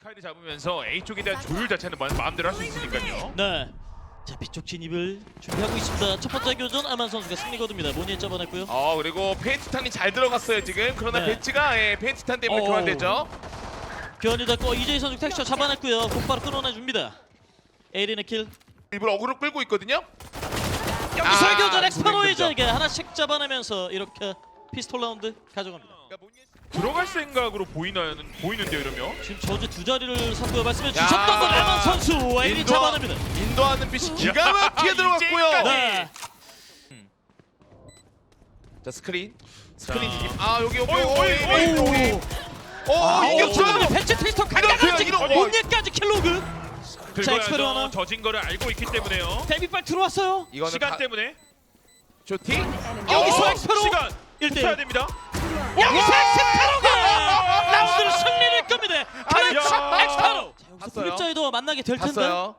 스카이를 잡으면서 A 쪽에 대한 조율 자체는 마- 마음대로 할 수 있으니까요. 네. 자 B쪽 진입을 준비하고 있습니다. 첫 번째 교전 아만 선수가 승리 거둡니다. 모니에 잡아냈고요. 어 그리고 페인트탄이 잘 들어갔어요 지금 그러나 네. 배치가 예, 페인트탄 때문에 오. 교환되죠 교환이 됐고 이재희 선수 텍스처 잡아냈고요. 곧바로 끊어내줍니다. 에이린의 킬. 일부러 어그로 끌고 있거든요 여기서 아, 교전 엑스파로의 득점. 저에게 하나씩 잡아내면서 이렇게 피스톨 라운드 가져갑니다. 그러니까 뭔- 들어갈 생각으로 보이나요? 보이는데요, 이러면? 지금 저주 두 자리를 선수가 말씀해 야. 주셨던 건 에만 선수 에이린 인도- 잡아냅니다. 인도하는 빛이 기가 막히게 야, 들어갔고요 이제까지. 네. 자 스크린 스크린 자. 진입 아 여기 여기 어이, 오, 어이, 오, 어이, 오, 어이. 오, 아, 오, 이겼죠 잠깐만요. 배치 트위스터 강력한 이런, 이런, 온예까지 킬로그. 자, 엑스페로 하나. 들고야죠. 져진 거를 알고 있기 때문에요. 데뷔발 들어왔어요. 이거는 시간 가- 때문에 쇼팅 여기서 어, 엑스페로 시간 1대1. 붙어야 됩니다. 여기서 엑스파로가 라운드를 승리를 겁니다. 그렇죠 야. 자, 봤어요. 플립자이도 만나게 될 텐데. 봤어요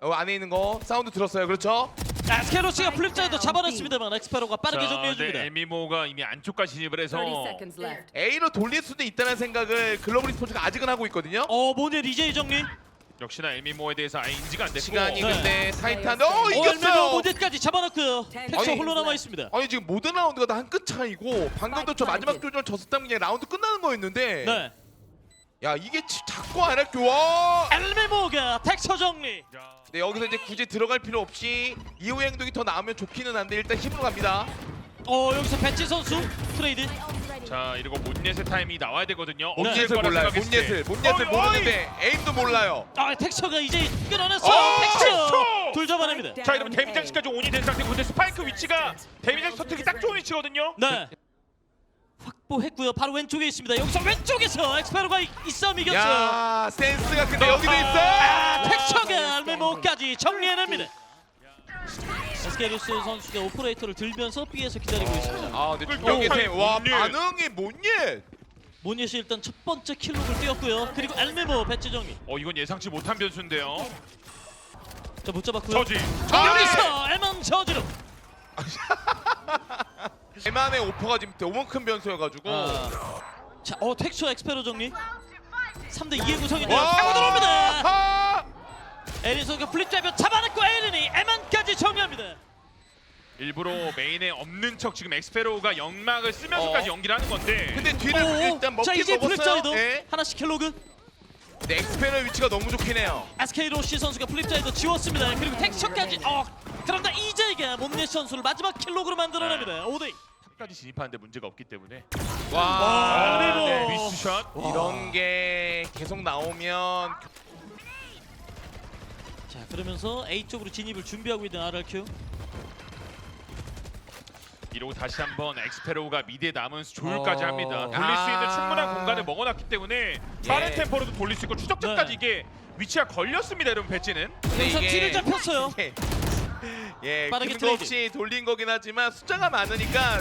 어, 안에 있는 거 사운드 들었어요 그렇죠 아스케로스가 플립자이도 잡아냈습니다만 엑스파로가 빠르게 정리해 줍니다. 네, 에미모가 이미 안쪽까지 진입을 해서 30 seconds left. A로 돌릴 수도 있다는 생각을 글로벌 스포츠가 아직은 하고 있거든요 어, 모니엘 이제 정리. 역시나 에미모에 대해서 아예 인지가 안 됐고 시간이 네. 근데 타이탄 어 어, 이겼어요 모니엘까지 잡아놨고요. 텍처 아니, 홀로 남아 있습니다. 아니 지금 모든 라운드가 다 한 끗 차이고 방금도 저 마지막 교전 졌었다면 그냥 라운드 끝나는 거였는데 네. 야 이게 치- 자꾸 안 할게 와 엘메모가 텍처 정리. 야, 네, 여기서 이제 굳이 들어갈 필요 없이 이후 행동이 더 나으면 좋기는 한데 일단 힘으로 갑니다 어, 여기서 배치 선수 트레이드. 자 이러고 못넷의 타임이 나와야 되거든요. 네. 없을 몬예슬 거라 몰라요 생각했을 몬예슬 때. 몬예슬 어이, 모르는데 에임도 몰라요 아, 텍처가 이제 끊어냈어요. 어, 텍처. 텍처! 둘 잡아냅니다. 자 이러면 데미장식까지 온이 된 상태고 근데 스파이크 위치가 데미장식 터트기 딱 좋은 위치거든요. 네. 확보했고요. 바로 왼쪽에 있습니다. 여기서 왼쪽에서 엑스페로가 이, 이 싸움 이겼어요. 야 센스가 근데 여기도 있어 아, 텍처가 알메모까지 정리해냅니다. 에스케루스 선수가 오퍼레이터를 들면서 B에서 기다리고 있습니다. 아 근데 중경의 가는 와 몬예. 반응이 뭔예 모니에시 일단 첫 번째 킬록을 띄었고요. 그리고 알메모 배치 정리. 어 이건 예상치 못한 변수인데요. 자, 못 잡았고요. 저지. 여기서 에만 저지로. 대만의 오퍼가 지금 너무 큰 변수여가지고 아. 자, 어 텍처 엑스페로 정리. 3대 2의 구성인데요. 와! 타고 들어옵니다. 아! 에린 선수가 플립 잡여 잡아냈고 에린이 에만까지 정리합니다. 일부러 메인에 없는 척 지금 엑스페로가 연막을 쓰면서까지 어. 연기를 하는 건데. 근데 뒤를 오, 일단 자 먹긴 이제 먹었어요 플립자이도 예. 하나씩 킬로그. 근데 엑스페너 위치가 너무 좋긴 해요 SK 로시 선수가 플립자이도 지웠습니다. 그리고 텍스처까지. 어 그런다 이제이가 몸내 선수를 마지막 킬로그로 만들어냅니다. 5대. 탑까지 진입하는데 문제가 없기 때문에. 와 알메모. 네. 미스샷. 이런 게 계속 나오면 자 그러면서 A 쪽으로 진입을 준비하고 있는 RRQ. 이러고 다시 한번 엑스페로가 미드에 남은 조율까지 어. 합니다. 돌릴 수 있는 아. 충분한 공간을 먹어놨기 때문에 빠른 예. 템포로도 돌릴 수 있고 추적자까지 네. 이게 위치가 걸렸습니다. 여러분 배치는. 근데 여기서 뒤를 잡혔어요. 예, 예 빠르게 트레이드. 없이 돌린 거긴 하지만 숫자가 많으니까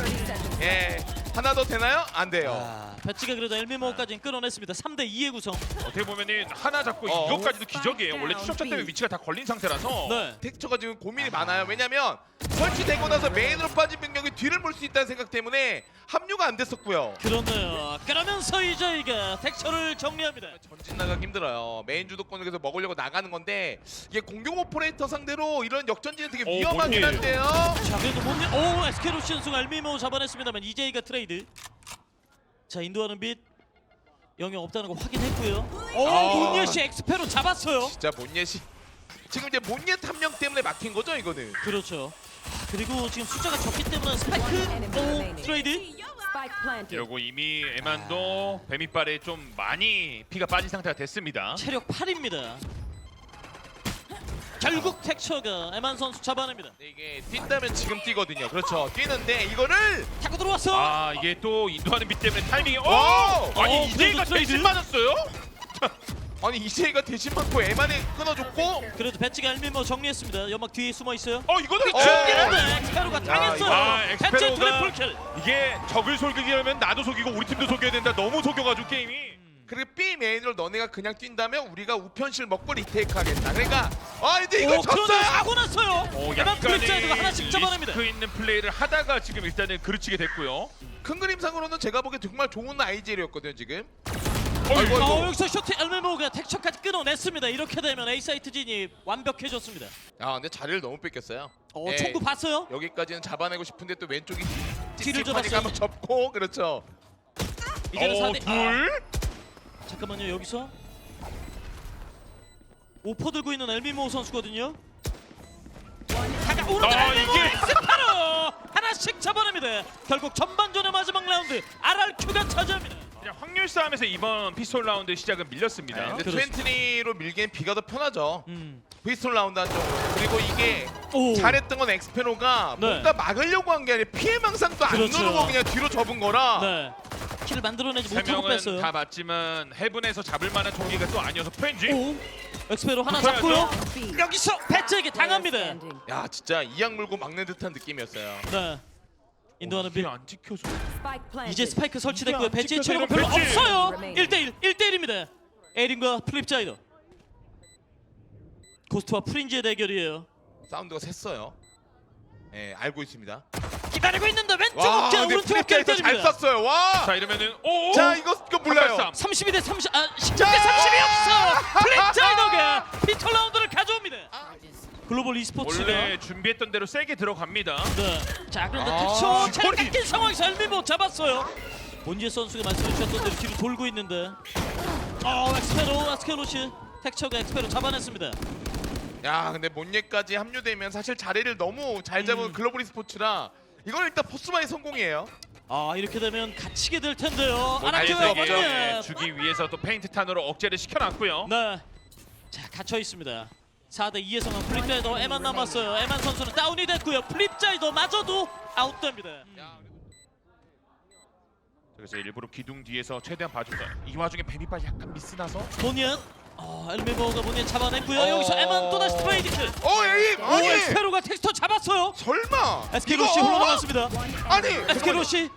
예 하나 더 되나요? 안 돼요 아, 배치가 그래도 엘미모까지는 끊어냈습니다. 3대 2의 구성. 어떻게 보면은 하나 잡고 어. 이것까지도 기적이에요. 원래 추적자 때문에 위치가 다 걸린 상태라서. 네. 텍스처가 지금 고민이 많아요 왜냐면 설치되고 나서 메인으로 빠진 병력이 뒤를 볼 수 있다는 생각 때문에 합류가 안 됐었고요 그렇네요. 그러면서 이제이가 텍처를 정리합니다. 전진 나가기 힘들어요 메인 주도권을 계속 먹으려고 나가는 건데 이게 공격 오퍼레이터 상대로 이런 역전진은 되게 어, 위험하긴 뭔 한데요 자 그래도 못내 오 에스케로 선수가 엘미모 잡아냈습니다만 이제이가 트레이드. 자 인도하는 빛 영역 없다는 거 확인했고요. 오 아. 문예시 엑스페로 잡았어요. 진짜 못예시 지금 이제 못예 탐령 때문에 막힌 거죠 이거는 그렇죠. 그리고 지금 숫자가 적기 때문에 스파이크 오 트레이드. 이러고 이미 에만도 뱀이빨에 좀 많이 피가 빠진 상태가 됐습니다. 체력 8입니다. 결국 텍처가 에만 선수 잡아냅니다. 근데 이게 뛴다면 지금 뛰거든요 그렇죠 뛰는데 이거를 타고 들어왔어. 아 이게 또 인도하는 빛 때문에 타이밍이 어! 오! 아니 어, 이제가 그래도 트레이드? 대신 맞았어요? 아니 이세이가 대신 맞고 에만에 끊어줬고 그래도 배치가 엘미모 정리했습니다. 연막 뒤에 숨어 있어요. 어 이거는 어. 중계는데 엑스페로가 당했어요. 아, 배치 엑스페로가 트리플 킬. 이게 적을 속이려면 나도 속이고 우리 팀도 속여야 된다. 너무 속여가지고 게임이. 그리고 B 메인으로 너네가 그냥 뛴다면 우리가 우편실 먹고 리테이크 하겠다 그러니까 아 근데 이거 오 졌어요 사고 났어요. 어, 에만 플립자이드가 하나씩 잡아냅니다. 리스크 있는 플레이를 하다가 지금 일단은 그르치게 됐고요. 큰 그림상으로는 제가 보기에 정말 좋은 아이디어였거든요 지금 아이고, 어, 아이고. 여기서 쇼트 엘메모가 텍처까지 끊어냈습니다. 이렇게 되면 A 사이트 진입 완벽해졌습니다. 아 근데 자리를 너무 뺏겼어요. 어, 예, 총구 봤어요? 여기까지는 잡아내고 싶은데 또 왼쪽이 뒤를 찝찝하니까 접었어요. 한번 접고 그렇죠. 이제는 어, 4대 둘. 잠깐만요 여기서 오퍼 들고 있는 엘미모 선수거든요. 다가오는 아, 엘미모 이게- 엑스파로 하나씩 잡아냅니다. 결국 전반전의 마지막 라운드 RRQ가 차지합니다. 그냥 확률 싸움에서 이번 피스톨 라운드 시작은 밀렸습니다. 네, 근데 그렇습니다. 트웬티니로 밀기엔 비가 더 편하죠. 음. 피스톨 라운드 한쪽으로. 그리고 이게 오. 잘했던 건 엑스페로가 네. 뭔가 막으려고 한 게 아니라 피해 망상도 안 그렇죠. 누르고 그냥 뒤로 접은 거라. 네. 킬을 만들어내지 세 못하고 명은 뺐어요. 다 맞지만 해븐에서 잡을 만한 총기가 또 아니어서. 오. 엑스페로 하나. 잡고요. 여기서 배째에게 당합니다. 야 진짜 이악 물고 막는 듯한 느낌이었어요. 네. 인도하는 빌. 안 지켜줘. 이제 스파이크 설치됐고요. 안 배치의 체력은 별로 배치. 없어요. Remaining. 1대1, 1대1입니다. 에린과 플립자이더. 고스트와 프린지의 대결이에요. 사운드가 샜어요. 예, 알고 있습니다. 기다리고 있는데 왼쪽 와, 어깨 근데 오른쪽 어깨 프리자에서 잘 때립니다. 쐈어요. 와. 자 이러면은 오. 자, 이거 이거 몰라요. 한발 싸움. 32대 30, 아 16대 자! 30이 없어. 플립자이더가 피터 라운드를 가져옵니다. 글로벌 e스포츠가 원래 준비했던 대로 세게 들어갑니다. 네. 자 그런데 아, 텍쇼 체력 거리. 깎인 상황에서 엘미모 잡았어요. 본지의 선수가 말씀해 주셨던 대로 뒤로 돌고 있는데 어 엑스페로 아스케로시 텍처가 엑스페로 잡아냈습니다. 야, 근데 몬예까지 합류되면 사실 자리를 너무 잘 잡은 음. 글로벌 스포츠라 이건 일단 포스만의 성공이에요. 아 이렇게 되면 갇히게 될 텐데요. 뭐 아나키와 알죠, 본예. 네, 주기 위해서 또 페인트 탄으로 억제를 시켜놨고요. 네. 자 갇혀 있습니다. 4대 2에서만 플립자이더 에만 남았어요. 에만 선수는 다운이 됐고요. 플립자이더 마저도 아웃됩니다. 그래서 일부러 기둥 뒤에서 최대한 봐준다. 이 와중에 뱀이빨 약간 미스나서 본연 어, 엘미버가 본연 잡아냈고요. 어. 여기서 에만 또 다시 트레이드 킬. 어, 에이, 오 아니. 에스페로가 텍스터 잡았어요. 설마. 에스케로시 이거- 흘러나왔습니다. 아니, 에스케로시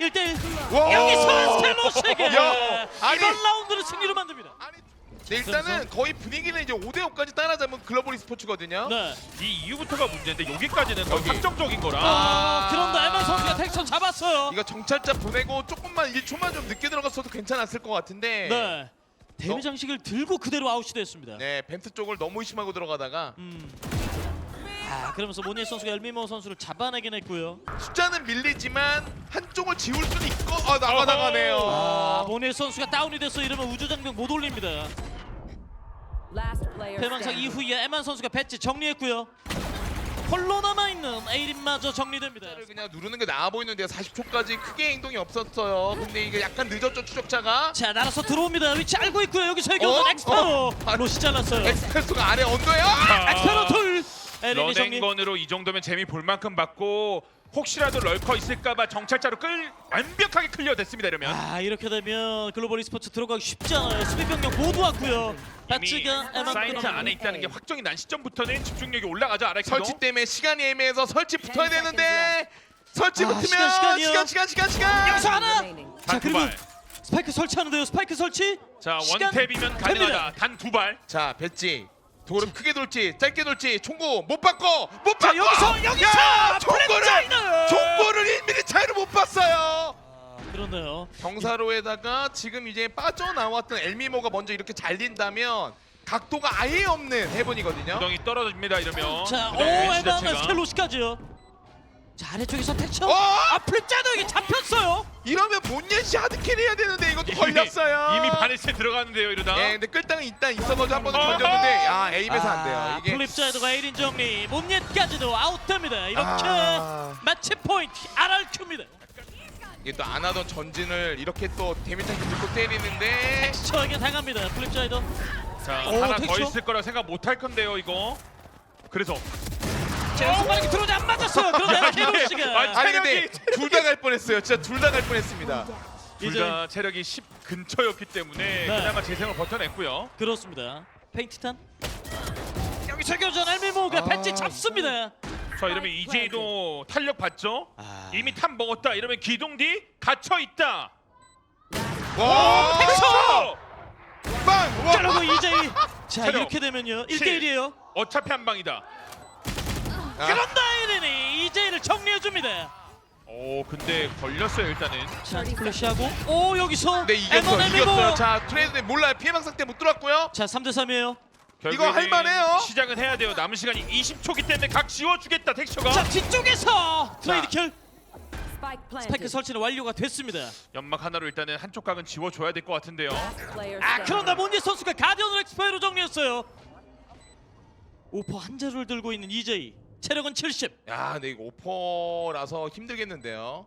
1대1 와. 여기서 야, 아니. 이번 라운드를 승리로 만듭니다. 아니, 네, 일단은 거의 분위기는 이제 5대 5까지 따라잡은 글로벌 스포츠거든요. 네. 이 이후부터가 문제인데 여기까지는 더 여기. 확정적인 거라. 아, 그런데 에만 선수가 텍스터 잡았어요. 이거 정찰자 보내고 조금만 1초만 좀 늦게 들어갔어도 괜찮았을 것 같은데. 네. 데뷔 장식을 들고 그대로 아웃이 됐습니다. 네, 벤트 쪽을 너무 의심하고 들어가다가 음. 아, 그러면서 모니에 선수가 엘미모 선수를 잡아내긴 했고요. 숫자는 밀리지만 한쪽을 지울 수는 있고 아 나가 어허. 나가네요. 아, 모니에 선수가 다운이 됐어 이러면 우주 장벽 못 올립니다. Standing. 이후에 에만 선수가 배치 정리했고요. 홀로 남아있는 에이린마저 정리됩니다. 그냥 누르는 게 나아 보이는데 40초까지 크게 행동이 없었어요. 근데 이게 약간 늦었죠 추적자가. 자, 날아서 들어옵니다. 위치 알고 있고요. 여기서 어? 교전 엑스파로 어? 아, 로시 잘랐어요. 엑스프레소가 아래 언더예요. 자, 엑스파로 둘. 에린이 정리. 런앤건으로 이 정도면 재미 볼 만큼 받고 혹시라도 럴커 있을까봐 정찰자로 끌 완벽하게 클리어 됐습니다 이러면. 아 이렇게 되면 글로벌 e스포츠 들어가기 쉽지 않아요. 수비 병력 모두 왔고요. 이미 배치가 에만 사이트. 안에 있다는 게 확정이 난 시점부터는 집중력이 올라가죠 아렉스도. 설치 때문에 시간이 애매해서 설치 붙어야 되는데 설치 아, 붙으면 시간, 시간이요. 시간 시간 시간 시간. 여기서 하나. 자단 그리고. 스파이크 설치하는데요. 스파이크 설치. 자 시간 원탭이면 가능하다. 단 두 발. 자 배지. 도를 크게 돌지 짧게 돌지 총구 못 바꿔 못자 바꿔. 여기서 여기서 야, 총구를 플랫자이너. 총구를 1mm 차이로 못 봤어요. 아, 그렇네요. 경사로에다가 지금 이제 빠져나왔던 엘미모가 먼저 이렇게 잘린다면 각도가 아예 없는 해븐이거든요. 구덩이 떨어집니다 이러면. 자, 오 그다음에 왼쪽 에반 자체가. 스켈로시까지요. 자 아래쪽에서 택쳐. 어? 아 플립자도 이게 잡혔어요. 이러면 몬예시 하드킬 해야 되는데 이것도 이미- 걸렸어요. 이미 바네스에 들어갔는데요 이러다. 예, 근데 끌당은 일단 있어가지고 한 번은 어허! 던졌는데 야 에임에서 안 돼요. 아, 이게 플립자이더가 1인 정리. 몸jet까지도 아웃됩니다. 이렇게 아. 매치 포인트 RRQ입니다. 이게 또 안 하던 전진을 이렇게 또 데미탄기 듣고 때리는데 텍스처에게 당합니다. 플립자이더. 자 오, 하나 더 택쇼. 있을 거라 생각 못 할 건데요 이거. 그래서 자, 손바닥이 들어오지 안 맞았어요. 케로 이게- 씨가 아니, 근데 둘 다 갈 뻔했어요. 진짜 둘 다 갈 뻔했습니다. 둘 다 체력이 10 근처였기 때문에 네. 그나마 재생을 버텨냈고요. 그렇습니다. 페인트탄. 여기서 교전 엘미모가 아, 배지 잡습니다. 자 이러면 이제도 탄력 받죠. 아. 이미 탄 먹었다. 이러면 기둥 뒤 갇혀 있다. 와! 텍쳐! 빵! 와! 자, 그리고 이제 자 체력. 이렇게 되면요. 칠. 1대 1이에요. 어차피 한 방이다. 아, 그런 다 이르니 이제를 정리해 줍니다. 오 근데 걸렸어요 일단은. 자 플래시하고 오 여기서 네 이겼어요. 에너네 이겼어요. 자 트레이드 몰라요. 피해망 상태 못 들어왔고요. 자 3대 3이에요. 결국에 이거 할 만해요. 시작은 해야 돼요. 남은 시간이 20초기 때문에 각 지워주겠다 텍스처가. 자 뒤쪽에서 트레이드 자. 킬 Spike 스파이크 planted. 설치는 완료가 됐습니다. 연막 하나로 일단은 한쪽 각은 지워줘야 될 것 같은데요. Player 아 standing. 그런가 몬디 선수가 가디언을 엑스파이로 정리했어요. 오퍼 한 자루를 들고 있는 EJ 체력은 70. 야, 근데 이거 오퍼라서 힘들겠는데요.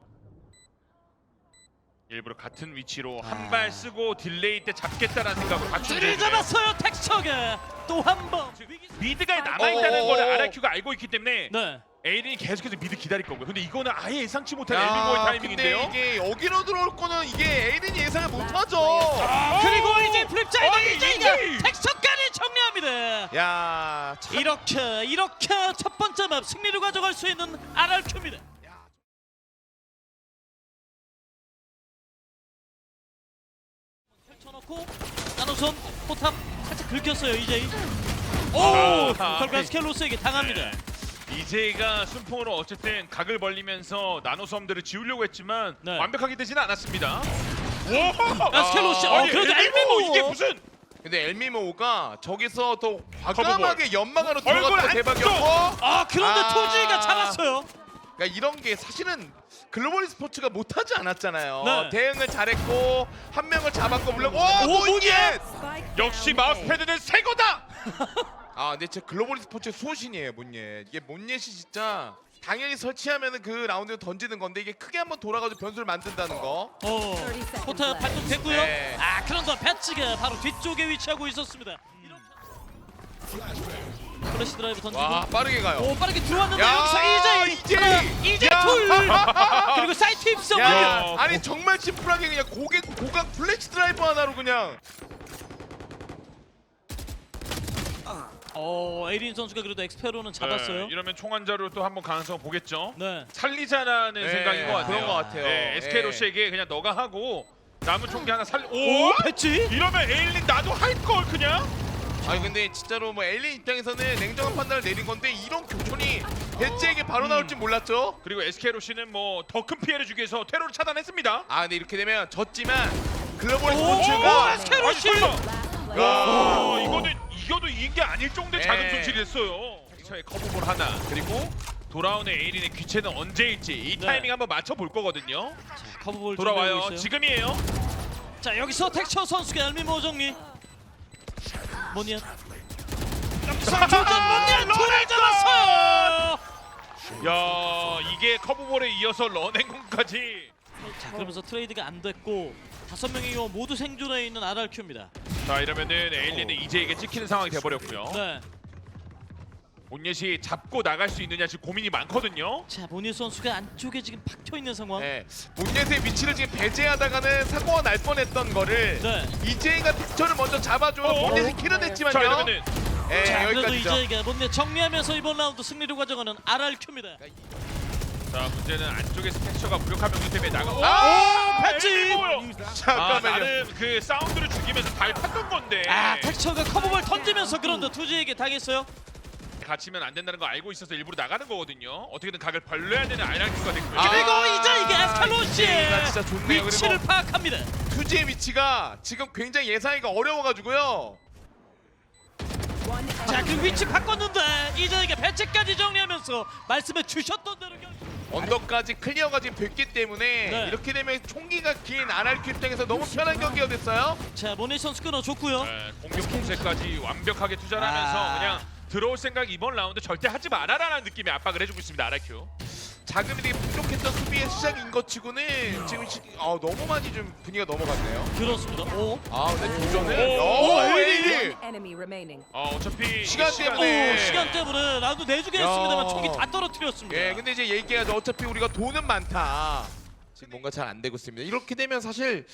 일부러 같은 위치로 아. 한발 쓰고 딜레이 때 잡겠다라는 생각으로 갖추는 줄을 잡았어요 텍스처가 또한 번. 미드가 남아 있다는 어어어. 걸 RQ가 알고 있기 때문에 네. 에이린이 계속해서 미드 기다릴 거고요. 근데 이거는 아예 예상치 못한 야, 엘비모의 근데 타이밍인데요. 이게 여기로 들어올 거는 이게 에이든이 예상을 못하죠. 아, 그리고 이제 플립자이더 아니, EJ가 이제! 텍스처까지 정리합니다. 야, 참 이렇게 이렇게 첫 번째 맵 승리를 가져갈 수 있는 RRQ입니다. 펼쳐놓고 나노선 포탑 살짝 긁혔어요 이제. 오 아, 결과 아, 스켈로스에게 당합니다. 이제가 순풍으로 어쨌든 각을 벌리면서 나노섬들을 지우려고 했지만 네. 완벽하게 되지는 않았습니다. 와! 야, 스켈로스, 어, 아니, 그래도 엘비모! 이게 무슨 근데 엘미모가 저기서 더 과감하게 연막 안으로 얼굴 들어갔던 안 대박이었고 아 그런데 아. 토지가 잡았어요. 그러니까 이런 게 사실은 글로벌 스포츠가 못하지 않았잖아요. 네. 대응을 잘했고 한 명을 잡았고 물론 오, 오, 문예! Spike 역시 마우스패드는 새 거다. 아, 근데 진짜 글로벌 스포츠 수호신이에요, 문예. 이게 문예시 진짜 당연히 설치하면은 그 라운드에 던지는 건데 이게 크게 한번 돌아가지고 변수를 만든다는 거. 어, 30 seconds 포탑 left. 발동됐고요. 네. 아 그런데 배치가 바로 뒤쪽에 위치하고 있었습니다. 플래시 드라이브 던지고 와, 빠르게 가요. 오 빠르게 들어왔는데 야, 여기서 이제 이제! 하나, 이제 야! 둘 그리고 사이트 입성 야, 야. 아니 정말 심플하게 그냥 고개 고각 플래시 드라이버 하나로 그냥 어 에이린 선수가 그래도 엑스페로는 잡았어요. 네, 이러면 총환자로 또 한번 가능성 보겠죠. 네. 살리자라는 네, 생각인 것 같아요. 그런 것 같아요. 네, SK 네. 로시에게 그냥 너가 하고 남은 총기 하나 살리. 오 오! 배치 이러면 에일린 나도 할 걸 그냥. 아니 근데 진짜로 뭐 엘리 입장에서는 냉정한 판단을 내린 건데 이런 교촌이 배지에게 바로 나올 줄 몰랐죠. 그리고 SK 로시는 뭐 더 큰 피해를 주기 위해서 테러를 차단했습니다. 아 근데 이렇게 되면 졌지만 글로벌 오, 스포츠가 SK 로시! 와, 이거는 이겨도 이긴 게 아닐 정도의 작은 네. 손실이 됐어요. 텍처의 커브볼 하나 그리고 돌아오는 에이린의 귀체는 언제일지 이 네. 타이밍 한번 맞춰 볼 거거든요. 자, 커브볼 돌아와요. 준비하고 있어요. 지금이에요. 자 여기서 텍처 선수가 엘미모 정리. 모니안. 교전 모니안 런앤건! 둘을 잡았어요. 야 이게 커브볼에 이어서 런앤공까지. 자 그러면서 트레이드가 안 됐고 다섯 명이 모두 생존해 있는 RRQ입니다. 자 이러면은 에일린은 이제에게 찍히는 상황이 돼버렸고요. 네. 온예시 잡고 나갈 수 있느냐 지금 고민이 많거든요. 자 모니 선수가 안쪽에 지금 박혀 있는 상황. 네, 문예의 위치를 지금 배제하다가는 사고가 날 뻔했던 거를 네. 이재희가 픽처를 먼저 잡아줘 어, 문예이 킬은 자 했지만요. 이러면은 예, 자 그래도 여기까지죠. 이제가 뭔데 정리하면서 이번 라운드 승리를 가져가는 RRQ입니다. 자 문제는 안쪽에서 텍처가 무력한 명령 때문에 나가. 아, 패치! 패치! 아 잠깐만요. 나름 그 사운드를 죽이면서 밟았던 건데. 아 텍처가 커브볼 던지면서 그런데 투지에게 당했어요. 갇히면 안 된다는 거 알고 있어서 일부러 나가는 거거든요. 어떻게든 각을 벌려야 되는 아이라이트가 됐고요. 아, 그리고 이제 이게 에스칼로시의 좋네요. 위치를 그리고 파악합니다. 투지의 위치가 지금 굉장히 예상하기가 어려워가지고요. 자 그 위치 바꿨는데 이제에게 배치까지 정리하면서 말씀해 주셨던 대로 결... 언덕까지 클리어가 지금 됐기 때문에 네. 이렇게 되면 총기가 긴 RRQ 입장에서 너무 편한 경기가 됐어요. 자 모니 선수 끊어줬고요. 네, 공격 공세까지 완벽하게 투자를 하면서 아. 그냥 들어올 생각 이번 라운드 절대 하지 말아라라는 느낌의 압박을 해주고 있습니다. RQ. 자금이 되게 부족했던 수비의 시작인 것 치고는 지금 시, 아, 너무 많이 좀 분위기가 넘어갔네요. 그렇습니다. 오. 아 근데 도전을 오, 오, 오, enemy remaining. 어, 어차피 시간 때문에. 오 시간 때문에 라운드 내주게 야. 했습니다만 총기 다 떨어뜨렸습니다. 예 근데 이제 얘기하죠 어차피 우리가 돈은 많다 지금 뭔가 잘 안 되고 있습니다 이렇게 되면 사실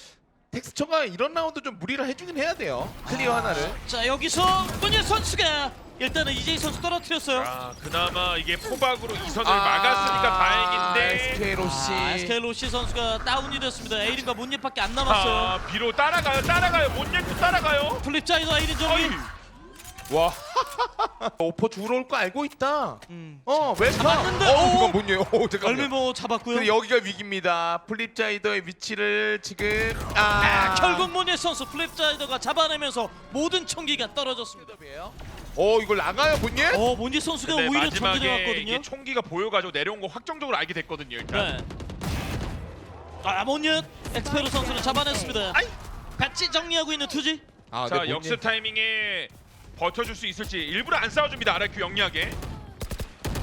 텍스처가 이런 라운드 좀 무리를 해주긴 해야 돼요 클리어 하나를 자 여기서 문예 선수가 일단은 이재희 선수 떨어뜨렸어요. 아 그나마 이게 포박으로 이 선을 아, 막았으니까 다행인데 SK 로시 아, SK 로시 선수가 다운이 됐습니다. 에이린과 문예밖에 안 남았어요. 아 비로 따라가요 따라가요 못 예고 따라가요 플립자이더 에이린 어이 정리. 와 오퍼 주러 올 거 알고 있다. 음. 어 왜? 잡았는데, 어 오! 그건 뭐예요? 오 잠깐만. 얼미모 잡았고요. 근데 여기가 위기입니다. 플립자이더의 위치를 지금 아, 아, 결국 모니에 선수 플립자이더가 잡아내면서 모든 총기가 떨어졌습니다. 어 이걸 나가요 문예? 어 모니 선수가 근데 오히려 마지막에. 이게 총기가 보여가지고 내려온 거 확정적으로 알게 됐거든요. 일단. 네. 아 모니 엑스페로 선수를 잡아냈습니다. 배치 정리하고 있는 투지. 아, 자 네, 역습 타이밍에 버텨줄 수 있을지 일부러 안 싸워줍니다. 아라큐 영리하게.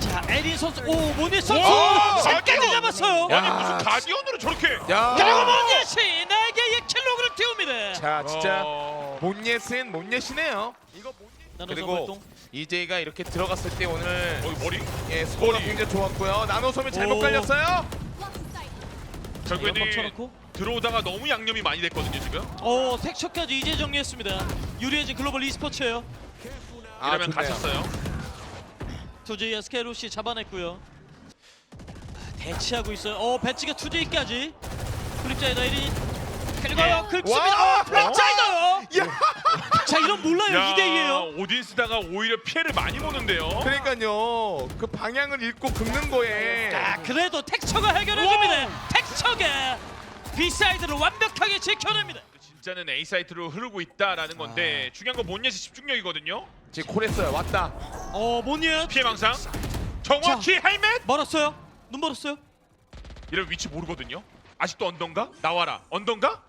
자 에린 선수 오 모니 선수 와, 끝까지 가디언! 잡았어요. 야. 아니 무슨 가디언으로 저렇게? 야. 그리고 모니씨 네 개의 킬로그를 띄웁니다. 자 진짜 어... 몬예스는 몬예시네요. 이거 그리고. 이제이가 이렇게 들어갔을 때 오늘 어 머리? 예 스코어가 머리. 굉장히 좋았고요. 나노섬이 잘못 오. 깔렸어요. 연막 결국에는 쳐놓고. 들어오다가 너무 양념이 많이 됐거든요 지금. 오 텍처까지 이제 정리했습니다. 유리해진 글로벌 e스포츠예요. 아, 이러면 좋네요. 다쳤어요. 투제이와 스케로시 잡아냈고요. 대치하고 있어요. 어 배치가 투제이까지. 플립자이더 1인. 그리고 예. 긁습니다. 와! 어 플립자이더요. 야 자 이런 몰라요 2대 2예요. 오딘스다가 오히려 피해를 많이 보는데요. 그러니까요. 그 방향을 읽고 긁는 거에 아 그래도 텍처가 해결해줍니다. 텍처가 비사이드를 완벽하게 지켜냅니다. 진짜는 A 사이트로 흐르고 있다라는 건데 중요한 건 몬예시 집중력이거든요. 지금 콜했어요. 왔다. 어 모니언 피해 망상. 정확히 헬멧. 멀었어요. 눈 멀었어요. 이런 위치 모르거든요. 아직도 언던가? 나와라. 언던가?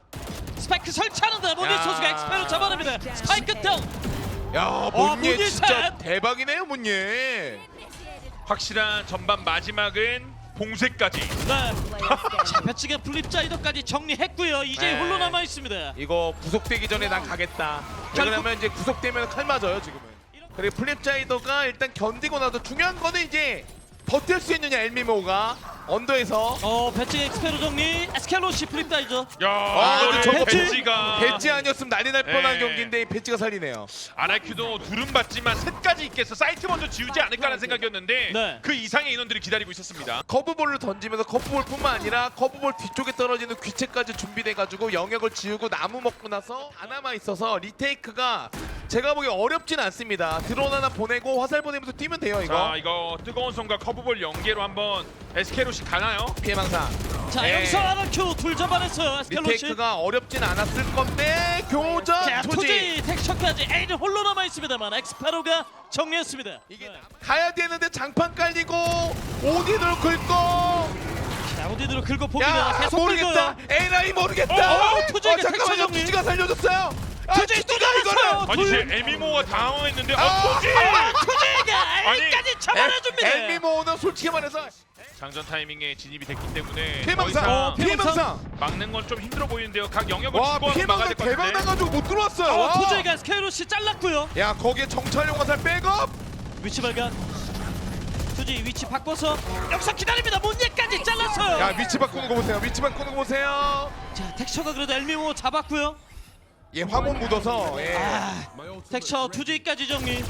스파이크 설치하는데 야. 선수가 엑스페로 잡아냅니다. 스파이크 다운. 야 어, 몬예 몬예 진짜 샷! 대박이네요 몬예. 확실한 전반 마지막은 봉쇄까지. 네. 자. 배치가 플립자이더까지 정리했고요. 이제 네. 홀로 남아 있습니다. 이거 구속되기 전에 난 가겠다. 그러면 이제 구속되면 칼 맞아요 지금은. 그리고 플립자이더가 일단 견디고 나서 중요한 거는 이제 버틸 수 있느냐 엘미모가 언더에서 어 배치 엑스페로 정리. 에스켈로시 플립자이더. 야, 아, 저거 배지가 배지 아니었으면 난리 날 뻔한 네. 경기인데 배지가 살리네요. 아라큐도 둘은 받지만 셋까지 있겠어. 사이트 먼저 지우지 않을까라는 생각이었는데 네. 그 이상의 인원들이 기다리고 있었습니다. 커브볼을 던지면서 커브볼뿐만 아니라 커브볼 뒤쪽에 떨어지는 귀체까지 준비돼가지고 영역을 지우고 나무 먹고 나서 다 남아 있어서 리테이크가 제가 보기에 어렵진 않습니다. 드론 하나 보내고 화살 보내면서 뛰면 돼요 이거. 자, 이거 뜨거운 손과 커브볼 연계로 한번 SK로시 가나요? 피해망사. 자 네. 여기서 아라큐 둘 잡아냈어요. 에스켈로시. 리테이크가 어렵진 않았을 건데 교전 자 투지. 투지 텍처까지 에이드 홀로 남아 있습니다만 엑스페로가 정리했습니다. 이게 네. 가야 되는데 장판 깔리고 오디를 긁고 자 어디로 긁어. 야 계속 모르겠다 긁어요. 에라이 모르겠다 어, 어, 투지가 잠깐만요 택시 투지가 살려줬어요 아, 투지 또 잡았어요. 아니 둘. 지금 에미모가 당황했는데 아, 어 토지! 투지가 아니, 에이까지 잡아내줍니다. 엘미모는 솔직히 말해서 장전 타이밍에 진입이 됐기 때문에 더 피해망상 이상 어, 피해망상 막는 건 좀 힘들어 보이는데요. 각 영역을 와 추구하고 막아야 피해망상 될 것 대박 같은데. 나가지고 못 들어왔어요 어 와. 투지가 스케로시 잘랐고요. 야 거기에 정찰 용 화살 백업 위치 발견. 투지 위치 바꿔서 여기서 기다립니다. 문예까지 잘랐어요. 야 위치 바꾸는 거 보세요 위치 바꾸는 거 보세요 자 텍처가 그래도 엘미모 잡았고요. 얘 화몬 묻어서 예. 아, 텍처 투지까지 정리.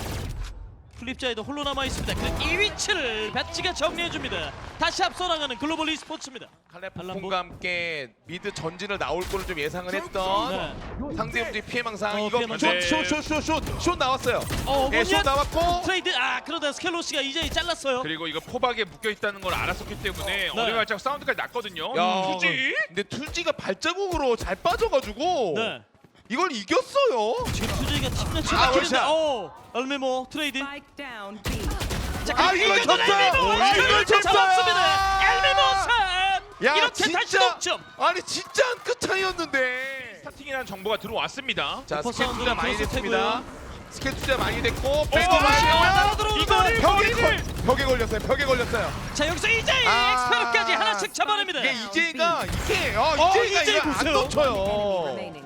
플립자에도 홀로 남아 있습니다. 그이 위치를 배치가 정리해 줍니다. 다시 앞서 나가는 글로벌 e스포츠입니다. 칼레폰과 함께 미드 전진을 나올 거를 좀 예상을 했던 네. 상대 움직 피해망상 어, 이거 피해망상. 숏숏숏숏숏 나왔어요 어, 예, 숏 문연 나왔고 트레이드 아 그러다 스켈로시가 이제 잘랐어요. 그리고 이거 포박에 묶여 있다는 걸 알았었기 때문에 어느 발짝 사운드까지 났거든요. 야, 투지? 근데 투지가 발자국으로 잘 빠져가지고 네. 이걸 이겼어요. 지금 투지가 팀매치 아, 원샷. 어 얼메모 트레이드. Spike down B. 자, 아, 이걸! 아, 이걸. 잡았습니다. 산. 야 이렇게 진짜 다시 동점. 아니 진짜 차이였는데. 스타팅이라는 정보가 들어왔습니다. 자 오퍼 사운드는 투자 많이 됐습니다. 스킬 투자 많이 됐고 어, 백업 아, 하시고요. 들어오는 이거를 거. 벽에! 걸, 벽에 걸렸어요. 벽에 걸렸어요. 자 여기서 이제 아. 엑스페로까지 하나씩 잡아냅니다. 이게 이제가 이게 어 어, 이제가 이제 이거 안 보세요. 놓쳐요.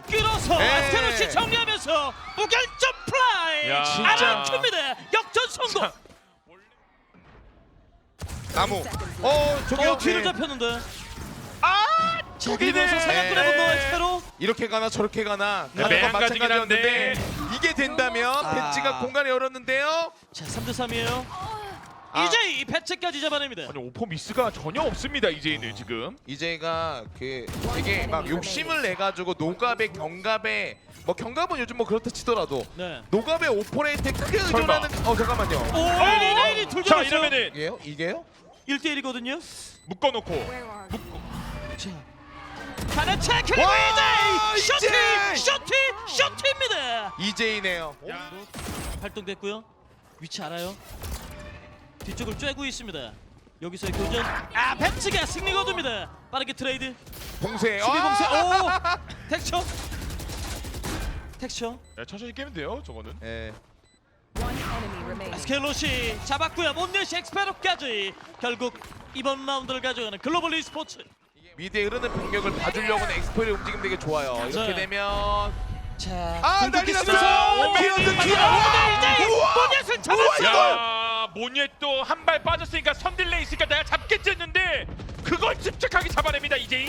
끌어서 네. 에스테로시 정리하면서 무결점 플라이. 야. 알아줍니다. 역전 성공. 나무. 어 저기요. 어 뒤로 네. 잡혔는데. 아! 자 그리고서 사냥꾼 네. 거 엑스페로. 이렇게 가나 저렇게 가나 네, 가는 건 매한가지긴 마찬가지였는데 한데. 이게 된다면 아. 벤치가 공간을 열었는데요. 자 3대 3이에요. 아. 이제 배치까지 잡아냅니다. 아니 오퍼 미스가 전혀 없습니다 아. 이제는 지금. 이제가 그 되게 막 욕심을 내 가지고 노갑에 경갑에 뭐 경갑은 요즘 뭐 그렇다 치더라도 네. 노갑의 오퍼레이트에 크게 설마. 의존하는 어 잠깐만요. 오, 레인이 레인이 둘 자. 이러면은 이게요? 이게요? 1대1이거든요. 묶어놓고 차 그리고 와, 이제 쇼티 이제! 쇼티 쇼티입니다. 이제이네요. 야. 발동됐고요. 위치 알아요. 뒤쪽을 쬐고 있습니다. 여기서의 교전. 아 배치가 승리 거둡니다. 빠르게 트레이드. 봉쇄. 수비 봉쇄. 아! 오 텍처. 텍처. 야, 천천히 깨면 돼요 저거는. 예. Remaining. 스켈로시 잡았고요. 몬네시 엑스페로까지 결국 이번 라운드를 가져가는 글로벌 e스포츠. 미드에 흐르는 병력을 봐주려고는 엑스퍼의 움직임 되게 좋아요. 이렇게 네. 되면 자, 아, 오메니 피어. 이제 우와. 몬넷을 잡았어요. 야 모니에 한발 빠졌으니까 선딜레 있으니까 내가 잡겠지 했는데 그걸 집착하게 잡아냅니다 이제인.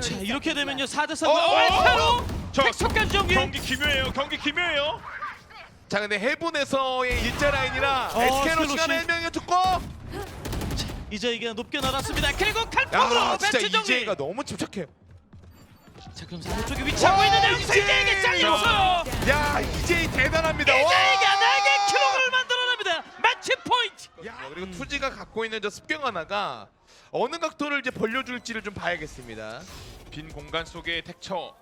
자, 이렇게 되면요 4대 3 어, 어, 저 텍처까지 전기. 경기 기묘해요 경기 기묘해요. 자 근데 해븐에서의 일자 라인이라 어, SK로. 시간 1명이 죽고 이제 이게 높게 날았습니다. 그리고 야 칼폭으로 진짜 배치 정리. 이제이가 너무 집착해요. 자, 그럼 상대쪽에 위치하고 와, 있는데 여기서! 이제에게 잘렸어요. 야 이제이 대단합니다. 와! 이제이가 4 10포인트. 야. 그리고 투지가 갖고 있는 저 습경 하나가 어느 각도를 이제 벌려줄지를 좀 봐야겠습니다. 빈 공간 속에 택처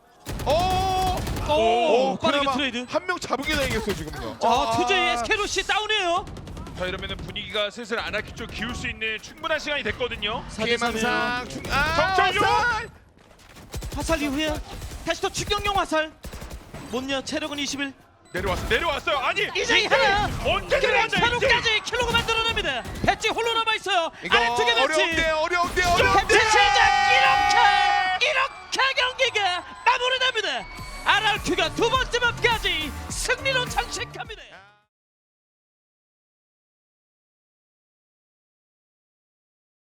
어! 오! 오, 빠르게 트레이드. 한명 잡은 게 다행이었어요 지금요. 자, 아, 투제의 아. SK로 씨 다운이에요. 자 이러면은 분위기가 슬슬 안아키 쪽 기울 수 있는 충분한 시간이 됐거든요 피해망상 아, 정찰용! 화살! 화살 이후에 다시 또 추격용 화살. 못냐 체력은 21. 내려왔어 내려왔어요. 아니 이제 하나 언제 내려왔냐 차로까지 킬로그 만들어냅니다. 배치 홀로 남아있어요. 이거 아래쪽에 배치 어려운데 어려운데 어려운데. 배치 시작 이렇게 이렇게 경기가 마무리됩니다. RRQ가 두 번째 맵까지 승리로 장식합니다.